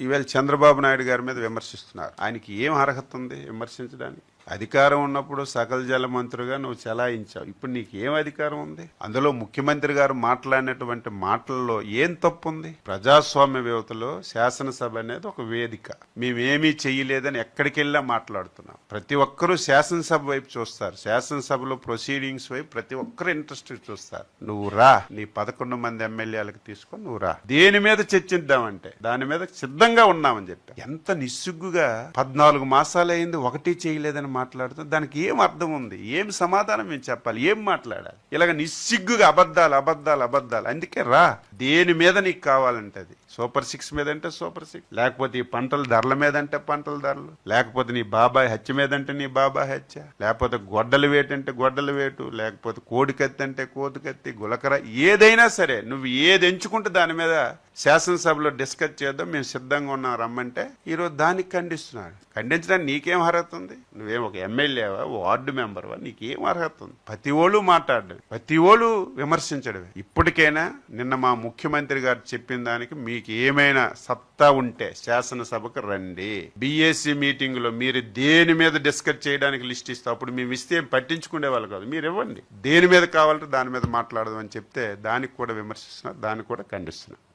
ఈవేళ చంద్రబాబు నాయుడు గారి మీద విమర్శిస్తున్నారు. ఆయనకి ఏం అర్హత ఉంది విమర్శించడానికి? అధికారం ఉన్నప్పుడు సకల జల మంత్రిగా నువ్వు చలాయించావు. ఇప్పుడు నీకు ఏం అధికారం ఉంది? అందులో ముఖ్యమంత్రి గారు మాట్లాడినటువంటి మాటల్లో ఏం తప్పు ఉంది ప్రజాస్వామ్య వ్యవతలో శాసనసభ అనేది ఒక వేదిక. మేమేమీ చెయ్యలేదని ఎక్కడికి వెళ్ళా మాట్లాడుతున్నాం. ప్రతి ఒక్కరూ శాసనసభ వైపు చూస్తారు. శాసనసభలో ప్రొసీడింగ్స్ వైపు ప్రతి ఒక్కరు ఇంట్రెస్ట్ చూస్తారు. నువ్వు రా నీ పదకొండు మంది ఎమ్మెల్యేలకు తీసుకొని నువ్వు రా. దేని మీద చర్చిద్దామంటే దాని మీద సిద్ధంగా ఉన్నామని చెప్పి ఎంత నిస్సిగ్గుగా పద్నాలుగు మాసాలైంది ఒకటి చేయలేదని మాట్లాడుతాం దానికి ఏం అర్థం ఉంది? ఏం సమాధానం మేము చెప్పాలి? ఏం మాట్లాడాలి? ఇలాగ నిస్సిగ్గుగా అబద్ధాలు అబద్ధాలు అబద్ధాలు. అందుకే రా దేని మీద నీకు కావాలంటే అది. సూపర్ సిక్స్ మీద అంటే సూపర్ సిక్స్. లేకపోతే ఈ పంటల ధరల మీద అంటే పంటల ధరలు. లేకపోతే నీ బాబాయ్ హత్య మీద అంటే నీ బాబాయ్ హత్య. లేకపోతే గొడ్డలు వేటు అంటే గొడ్డల వేటు. లేకపోతే కోడి కత్తి అంటే కోతి కత్తి గులకర ఏదైనా సరే నువ్వు ఏది ఎంచుకుంటే దాని మీద శాసనసభలో డిస్కస్ చేద్దాం మేము సిద్ధంగా ఉన్నాం రమ్మంటే ఈరోజు దానికి ఖండిస్తున్నారు ఖండించడానికి నీకేం అర్హత ఉంది? నువ్వేం ఒక ఎమ్మెల్యేవా వార్డు మెంబర్వా? నీకేం అర్హత ఉంది? ప్రతి ఓళ్ళు మాట్లాడడం ప్రతి ఓళ్ళు విమర్శించడమే. ఇప్పటికైనా నిన్న మా ముఖ్యమంత్రి గారు చెప్పిన దానికి మీకు ఏమైనా సత్తా ఉంటే శాసనసభకు రండి. బీఎస్సీ మీటింగ్లో మీరు దేని మీద డిస్కస్ చేయడానికి లిస్ట్ ఇస్తే అప్పుడు మేము ఇస్తే ఏం పట్టించుకునే వాళ్ళు కాదు. మీరు ఇవ్వండి. దేని మీద కావాలంటే దాని మీద మాట్లాడదాం అని చెప్తే దానికి కూడా విమర్శిస్తున్నారు దాన్ని కూడా ఖండిస్తున్నారు.